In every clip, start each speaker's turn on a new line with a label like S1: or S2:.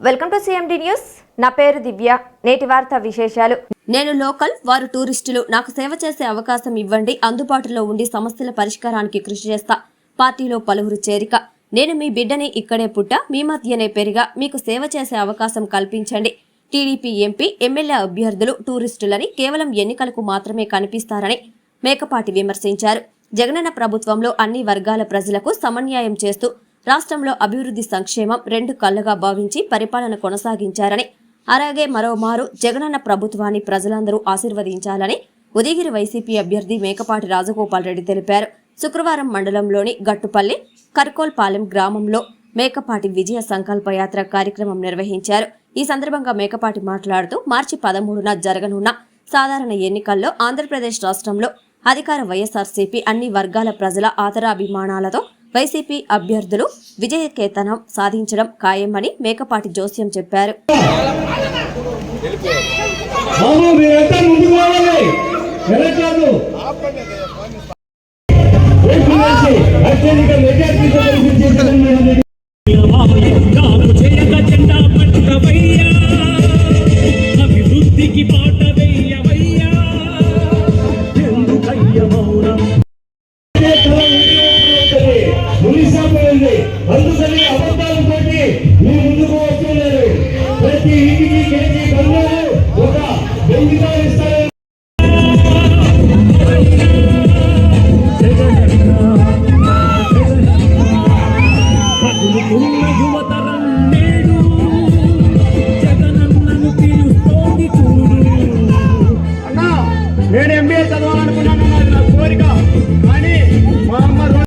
S1: Welcome to CMD news నా పేరు దివ్య. నేటి వార్త విశేషాలు.
S2: నేను లోకల్ వారు టూరిస్టులు. నాకు సేవ చేసే అవకాశం ఇవ్వండి. అందుబాటులో ఉండి సమస్యల పరిష్కారానికి కృషి చేస్తా. పార్టీలో పలువురు చేరిక. నేను మీ బిడ్డని ఇక్కడే పుట్ట మీ మధ్యనే పెరిగా. మీకు సేవ చేసే అవకాశం కల్పించండి. టీడీపీ ఎంపీ ఎమ్మెల్యే అభ్యర్థులు టూరిస్టులని కేవలం ఎన్నికలకు మాత్రమే కనిపిస్తారని మేకపాటి విమర్శించారు. జగనన్న ప్రభుత్వంలో అన్ని వర్గాల ప్రజలకు సమన్యాయం చేస్తూ రాష్ట్రంలో అభివృద్ధి సంక్షేమం రెండు కళ్ళుగా భావించి పరిపాలన కొనసాగించారని అలాగే మరోమారు జగనన్న ప్రభుత్వాన్ని ప్రజలందరూ ఆశీర్వదించాలని ఉదయగిరి వైసీపీ అభ్యర్థి మేకపాటి రాజగోపాల్ రెడ్డి తెలిపారు. శుక్రవారం మండలంలోని గట్టుపల్లి కర్కోల్పాలెం గ్రామంలో మేకపాటి విజయ సంకల్ప యాత్ర కార్యక్రమం నిర్వహించారు. ఈ సందర్భంగా మేకపాటి మాట్లాడుతూ మార్చి పదమూడున జరగనున్న సాధారణ ఎన్నికల్లో ఆంధ్రప్రదేశ్ రాష్ట్రంలో అధికార వైఎస్ఆర్సీపీ అన్ని వర్గాల ప్రజల ఆదరాభిమానాలతో వైసీపీ అభ్యర్థులు విజయకేతనం సాధించడం ఖాయమని మేకపాటి జోస్యం చెప్పారు.
S3: బాబు మీరంతా నేను ఎంబీఏ చదవాలనుకున్నాను అది నా కోరిక. కానీ మా అమ్మ రో-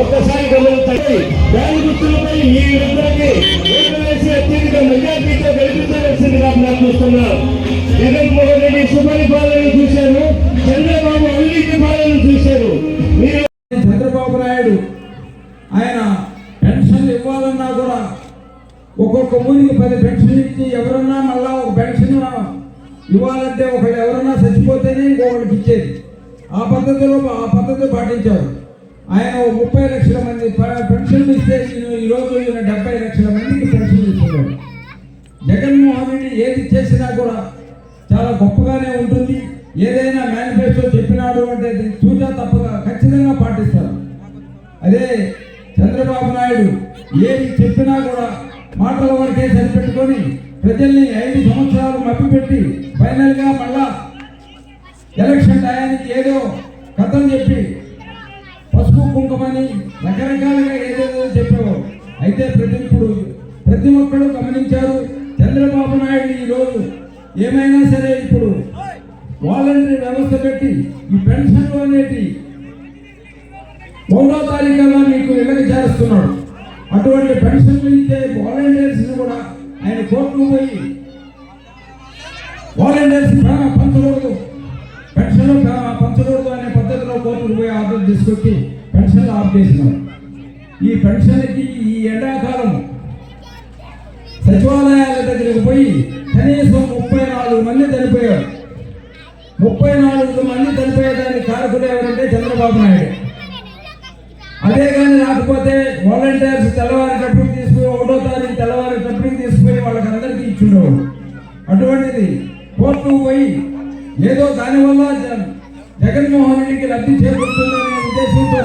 S3: ఒక్కసారి గమనించండి. దాని గుర్తులపై ఈ విధంగా ఓట్లు వేసి అత్యధిక మెజార్టీతో గెలిపించవలసిందిగా ప్రార్థిస్తున్నారు జగన్మోహన్ రెడ్డి సుపరిపాలన చూశారు. చంద్రబాబు అవినీతి పాలన చూశారు. మీరు
S4: చంద్రబాబు నాయుడు ఆయన పెన్షన్ ఇవ్వాలన్నా కూడా ఒక్కొక్క ఊరికి పది పెన్షన్ ఇచ్చి ఎవరన్నా మళ్ళా ఒక పెన్షన్ ఇవ్వాలంటే ఒకళ్ళు ఎవరన్నా చచ్చిపోతేనే ఇంకొకరికి ఇచ్చేది. ఆ పద్ధతిలో ఆ పద్ధతి పాటించారు. ఆయన ముప్పై లక్షల మంది పెన్షన్ పెన్షన్లు ఇస్తే నేను ఈరోజు ఈయన డెబ్బై లక్షల మందికి పెన్షన్ ఇస్తున్నారు జగన్మోహన్ రెడ్డి ఏది చేసినా కూడా చాలా గొప్పగానే ఉంటుంది. ఏదైనా మేనిఫెస్టో చెప్పినాడు అంటే చూచా తప్పగా ఖచ్చితంగా పాటిస్తారు అదే చంద్రబాబు నాయుడు ఏది చెప్పినా కూడా మాటల వరకే సరిపెట్టుకొని ప్రజల్ని ఐదు సంవత్సరాలు మభ్యపెట్టి ఫైనల్గా మళ్ళా ఎలక్షన్ టయానికి ఏదో కథం చెప్పి కుంకుమని రకరకాలుగా ఏదేదో చెప్పేవారు అయితే ప్రతి ఇప్పుడు ప్రతి ఒక్కరు గమనించారు చంద్రబాబు నాయుడు ఈరోజు ఏమైనా సరే ఇప్పుడు వాలంటరీ వ్యవస్థ పెట్టి ఈ పెన్షన్లు అనేటి మూడో తారీఖున మీకు వెనక చేస్తున్నాడు. అటువంటి పెన్షన్లు ఇచ్చే వాలంటీర్స్ కూడా ఆయన కోర్టుకు పోయి వాలంటీర్స్ పంచకూడదు పెన్షన్ పంచకూడదు అనే పద్ధతిలో కోర్టుకు పోయి ఆర్డర్ తీసుకొచ్చి పెన్షన్లు ఆఫ్ చేసినాం. ఈ పెన్షన్కి ఈ ఎండాకాలం సచివాలయాల దగ్గరికి పోయి కనీసం ముప్పై నాలుగు మంది చనిపోయారు. ముప్పై నాలుగు మంది చనిపోయేదానికి కారకులు ఎవరంటే చంద్రబాబు నాయుడు. అదే కానీ రాకపోతే వాలంటీర్స్ తెల్లవారేటప్పుడు తీసుకుని ఒకటో తారీఖు తెల్లవారేటప్పుడు తీసుకుని వాళ్ళకి అందరికీ ఇచ్చిండేవాడు. అటువంటిది కోర్టుకు పోయి ఏదో దానివల్ల జగన్మోహన్ రెడ్డికి లబ్ధి చేకూరుతుంది ఉద్దేశంతో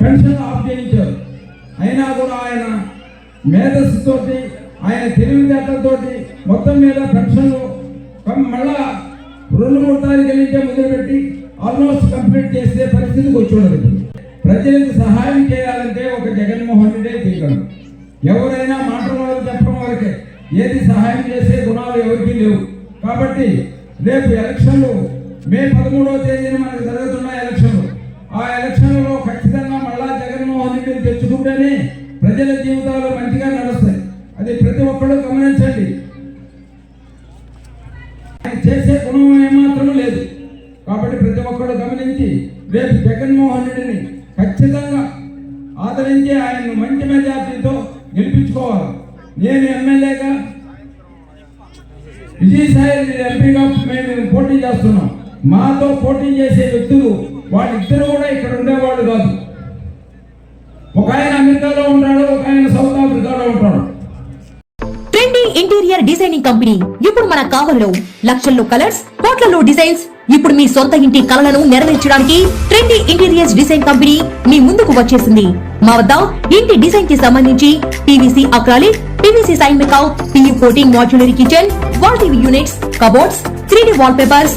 S4: పెన్షన్ ఆఫ్ చేయించారు అయినా కూడా ఆయన మేధస్సుతో ఆయన తెలివితేటలతోటి మొత్తం మీద పెన్షన్లు మళ్ళా రెండు మూడు తారీఖుల నుంచే మొదలుపెట్టి ఆల్మోస్ట్ కంప్లీట్ చేసే పరిస్థితికి వచ్చి ఉండదు ప్రజలకు సహాయం చేయాలంటే ఒక జగన్మోహన్ రెడ్డే చేయగలరు ఎవరైనా మాట్లాడాలి చెప్పడం వరకే. ఏది సహాయం చేసే గుణాలు ఎవరికీ లేవు. కాబట్టి రేపు ఎలక్షన్లు మే పదమూడవ తేదీన మనకు జరుగుతున్న ఎలక్షన్లు. ఆ ఎలక్షన్లలో ఖచ్చితంగా మళ్ళా జగన్మోహన్ రెడ్డిని తెచ్చుకుంటేనే ప్రజల జీవితాలు మంచిగా నడుస్తాయి. అది ప్రతి ఒక్కరూ గమనించండి. ఆయన చేసే గుణం ఏమాత్రం లేదు. కాబట్టి ప్రతి ఒక్కరు గమనించి రేపు జగన్మోహన్ రెడ్డిని ఖచ్చితంగా ఆదరించి ఆయన్ను మంచి మెజార్టీతో గెలిపించుకోవాలి. నేను ఎమ్మెల్యేగా విజయసాయి ఎంపీగా మేము పోటీ చేస్తున్నాం. మాతో పోటీ చేసే వ్యక్తులు వాళ్ళిద్దరు కూడా ఇక్కడ ఉండేవాళ్ళు కాదు. ఒక ఆయన అమెరికాలో ఉంటాడు ఒక ఆయన సౌత్ ఆఫ్రికాలో ఉంటాడు.
S5: Trendy interior designing company. ఇప్పుడు మన కావలిలో లక్షల్లో కలర్స్ కోట్లలో డిజైన్స్. ఇప్పుడు మీ సొంత ఇంటి కలలను నెరవేర్చడానికి ట్రెండీ ఇంటీరియర్స్ డిజైన్ కంపెనీ మీ ముందుకు వచ్చేసింది. మా వద్ద ఇంటి డిజైన్కి సంబంధించి PVC acrylic PVC sign make out PU coating modular kitchen wall TV units cupboards three D wall papers